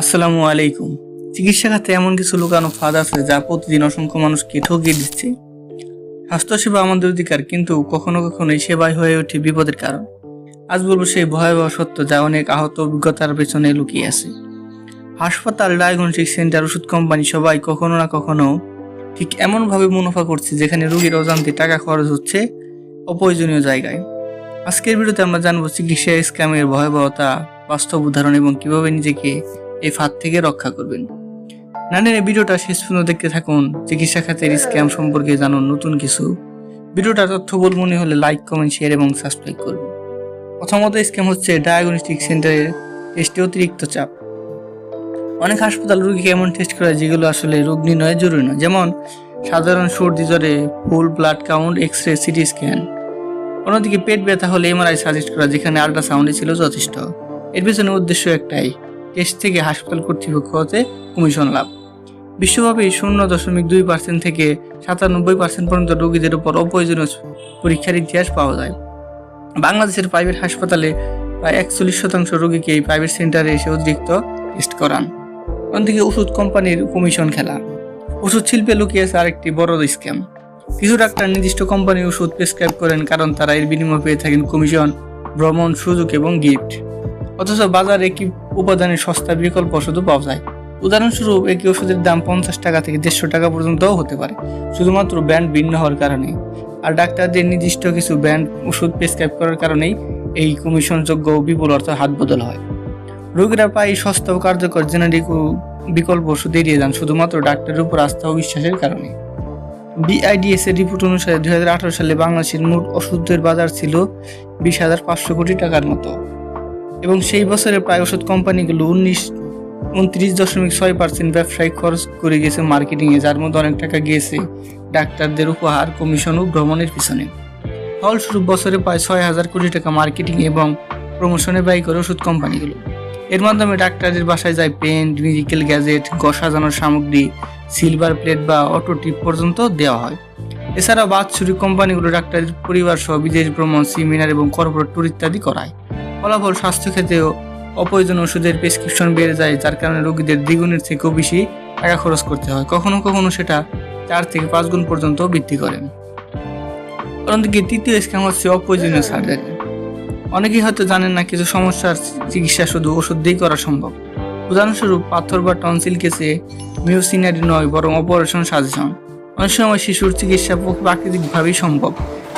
আসসালামু আলাইকুম। চিকিৎসা খাতে এমন কিছু লুকানো ফাঁদ আছে যা প্রতিদিন অসংখ্য মানুষকে ঠকিয়ে দিচ্ছে। স্বাস্থ্যসেবা আমাদের অধিকার, কিন্তু কখনো কখনো সেবাই হয়ে ওঠে বিপদের কারণ। আজ বলব সেই ভয়াবহ সত্য যা অনেক আহত অভিজ্ঞতার পেছনে লুকিয়ে আছে। হাসপাতাল, ডায়াগনস্টিক সেন্টার, ওষুধ কোম্পানি সবাই কখনো না কখনো ঠিক এমনভাবে মুনাফা করছে যেখানে রোগীর অজান্তে টাকা খরচ হচ্ছে অপ্রয়োজনীয় জায়গায়। আজকের ভিডিওতে আমরা জানব চিকিৎসা স্ক্যামের ভয়াবহতা, বাস্তব উদাহরণ এবং কীভাবে নিজেকে এই ফাঁদ থেকে রক্ষা করবেন। নানের ভিডিওটা শেষ পর্যন্ত দেখতে থাকুন। চিকিৎসা খাতের স্ক্যাম সম্পর্কে জানুন নতুন কিছু। ভিডিওটা তথ্যবল মনে হলে লাইক কমেন্ট শেয়ার এবং সাবস্ক্রাইব করুন। প্রথমত স্ক্যাম হচ্ছে ডায়াগনস্টিক সেন্টারের টেস্টে অতিরিক্ত চাপ। অনেক হাসপাতাল রোগীকে এমন টেস্ট করে যেগুলো আসলে রোগ নির্ণয়ে জরুরি নয়। যেমন সাধারণ সর্দি জ্বরে full blood count X ray CT scan অন্যদিকে পেট ব্যথা হলে এমআরআই সাজেস্ট করা যেখানে আল্ট্রাসাউন্ডে ছিল যথেষ্ট। এর পেছনে উদ্দেশ্য একটাই। টেস্ট থেকে হাসপাতাল কর্তৃপক্ষ হতে কমিশন লাভ। বিশ্বব্যাপী শূন্য দশমিক দুই পার্সেন্ট থেকে সাতানব্বই পার্সেন্ট পর্যন্ত রোগীদের উপর অপ্রয়োজনীয় পরীক্ষার ইতিহাস পাওয়া যায়। বাংলাদেশের প্রাইভেট হাসপাতালে প্রায় একচল্লিশ শতাংশ রোগীকে এই প্রাইভেট সেন্টারে এসে অতিরিক্ত টেস্ট করান। অন্যদিকে ওষুধ কোম্পানির কমিশন খেলা। ওষুধ শিল্পে লুকিয়ে আছে আরেকটি বড় স্ক্যাম। কিছু ডাক্তার নির্দিষ্ট কোম্পানির ওষুধ প্রেসক্রাইব করেন কারণ তারা এর বিনিময়ে পেয়ে থাকেন কমিশন, ভ্রমণ, সুযোগ এবং গিফট। অথচ বাজারে একই উপাদানের সস্তা বিকল্প ওষুধও পাওয়া যায়। উদাহরণস্বরূপ, একই ওষুধের দাম পঞ্চাশ টাকা থেকে দেড়শো টাকা পর্যন্তও হতে পারে, শুধুমাত্র ব্র্যান্ড ভিন্ন হওয়ার কারণে। আর ডাক্তারদের নির্দিষ্ট কিছু ব্র্যান্ড ওষুধ প্রেসক্রাইব করার কারণেই এই কমিশনযোগ্য বিপুল অর্থ হাত বদল হয়। রোগীরা প্রায় সস্তা ও কার্যকর জেনারিক বিকল্প ওষুধ এড়িয়ে যান, শুধুমাত্র ডাক্তারের উপর আস্থা ও বিশ্বাসের কারণে। বিআইডিএস এর রিপোর্ট অনুসারে দুই হাজার আঠারো সালে বাংলাদেশের মোট ওষুধের বাজার ছিল বিশ হাজার পাঁচশো কোটি টাকার মতো। এবং সেই বছরে প্রায় ওষুধ কোম্পানিগুলো উনিশ, উনত্রিশ দশমিক ছয় পার্সেন্ট ব্যবসায়িক খরচ করে গেছে মার্কেটিংয়ে, যার মধ্যে অনেক টাকা গিয়েছে ডাক্তারদের উপহার, কমিশন ও ভ্রমণের পিছনে। ফলস্বরূপ বছরে প্রায় ছয় হাজার কোটি টাকা মার্কেটিং এবং প্রমোশনে ব্যয় করে ওষুধ কোম্পানিগুলো। এর মাধ্যমে ডাক্তারদের বাসায় যায় পেন্ট মেডিকেল গ্যাজেট ঘর সাজানোর সামগ্রী, সিলভার প্লেট বা অটো টিপ পর্যন্ত দেওয়া হয়। এছাড়া বাৎসরিক কোম্পানিগুলো ডাক্তারের পরিবার সহ বিদেশ ভ্রমণ, সেমিনার এবং কর্পোরেট ট্যুর ইত্যাদি করায়। ফলাফল স্বাস্থ্যক্ষেত্রেও অপ্রয়োজনীয় ওষুধের প্রেসক্রিপশন বেড়ে যায়, যার কারণে রোগীদের দ্বিগুণের থেকেও বেশি টাকা খরচ করতে হয়। কখনো কখনো সেটা চার থেকে পাঁচ গুণ পর্যন্ত বৃদ্ধি করেন। অন্যদিকে তৃতীয় স্ক্যাম হচ্ছে অপ্রয়োজনীয় সার্জারি অনেকেই হয়তো জানেন না কিছু সমস্যার চিকিৎসা শুধু ওষুধ দিয়েই করা সম্ভব। উদাহরণস্বরূপ পাথর বা টনসিল কেসে মিউসিনারি নয়, বরং অপারেশন সাজেশন। অনেক সময় শিশুর চিকিৎসা প্রাকৃতিকভাবেই সম্ভব।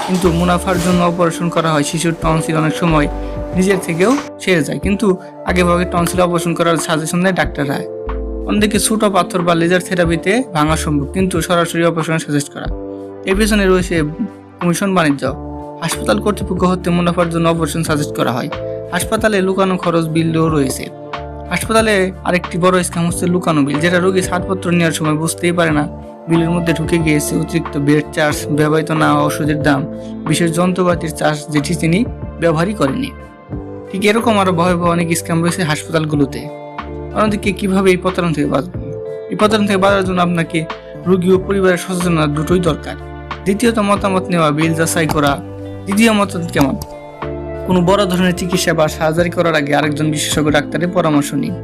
কিন্তু মুনাফার জন্য অপারেশন করা হয় শিশুর টনসিল অনেক সময় নিজের থেকেও সেরে যায়। কিন্তু আগেভাগে টনসিল অপারেশন করার সাজেশন দেয় ডাক্তাররা অন্যদিকে ছোট পাথর বা লেজার থেরাপিতে ভাঙা সম্ভব, কিন্তু সরাসরি অপারেশন সাজেস্ট করা। এর পেছনে রয়েছে কমিশন বাণিজ্য। হাসপাতাল কর্তৃপক্ষ হতে মুনাফার জন্য অপারেশন সাজেস্ট করা হয়। হাসপাতালে লুকানো খরচ বিলও রয়েছে। হাসপাতালে আরেকটি বড় স্ক্যাম হচ্ছে লুকানো বিল যেটা রোগী ছাড়পত্র নেওয়ার সময় বুঝতেই পারে না। বিলের মধ্যে ঢুকে গিয়েছে অতিরিক্ত বেড চার্জ, ব্যবহৃত না ওষুধের দাম, বিশেষ যন্ত্রপাতির চার্জ যেটি তিনি ব্যবহারই করেনি ঠিক এরকম আরও ভয়াবহ অনেক স্ক্যাম রয়েছে হাসপাতালগুলোতে। অন্যদিকে কীভাবে এই প্রতারণ থেকে বাঁচবেন এই প্রতারণ থেকে বাঁচার জন্য আপনাকে রোগী ও পরিবারের সচেতনতা দুটোই দরকার। দ্বিতীয়ত মতামত নেওয়া, বিল যাচাই করা। দ্বিতীয় মতামত কেমন? কোনো বড় ধরনের চিকিৎসা বা সার্জারি করার আগে আরেকজন বিশেষজ্ঞ ডাক্তারের পরামর্শ নিন।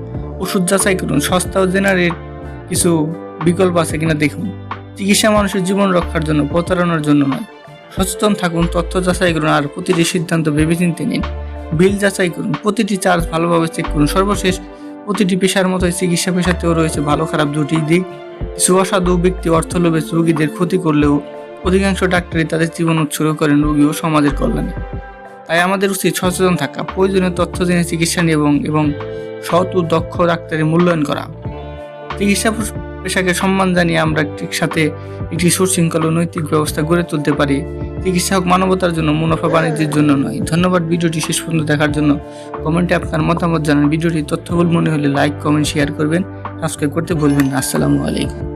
ওষুধ যাচাই করুন, সস্তা ও জেনারেট কিছু বিকল্প আছে কিনা দেখুন। চিকিৎসা মানুষের জীবন রক্ষার জন্য, প্রতারণার জন্য নয়। সচেতন থাকুন, তথ্য যাচাই করুন, আর প্রতিটি সিদ্ধান্ত ভেবেচিন্তে নিন। বিল যাচাই করুন, প্রতিটি চার্জ ভালোভাবে চেক করুন। সর্বশেষ, প্রতিটি পেশার মতোই চিকিৎসা পেশাতেও রয়েছে ভালো খারাপ দুটি দিক। কিছু অসাধু ব্যক্তি অর্থ লোভে রোগীদের ক্ষতি করলেও অধিকাংশ ডাক্তারই তাদের জীবন উৎসর্গ করেন রোগী ও সমাজের কল্যাণে। তাই আমাদের উচিত সচেতন থাকা, প্রয়োজনীয় তথ্য জেনে চিকিৎসা নিয়ে এবং এবং সৎ ও দক্ষ ডাক্তারের মূল্যায়ন করা। চিকিৎসা পেশাকে সম্মান জানিয়ে আমরা ঠিক সাথে একটি সুশৃঙ্খল ও নৈতিক ব্যবস্থা গড়ে তুলতে পারি। চিকিৎসা হোক মানবতার জন্য, মুনাফা বাণিজ্যের জন্য নয়। ধন্যবাদ ভিডিওটি শেষ পর্যন্ত দেখার জন্য। কমেন্টে আপনার মতামত জানান। ভিডিওটি তথ্যবল মনে হলে লাইক, কমেন্ট, শেয়ার করবেন। সাবস্ক্রাইব করতে ভুলবেন না। আসসালামু আলাইকুম।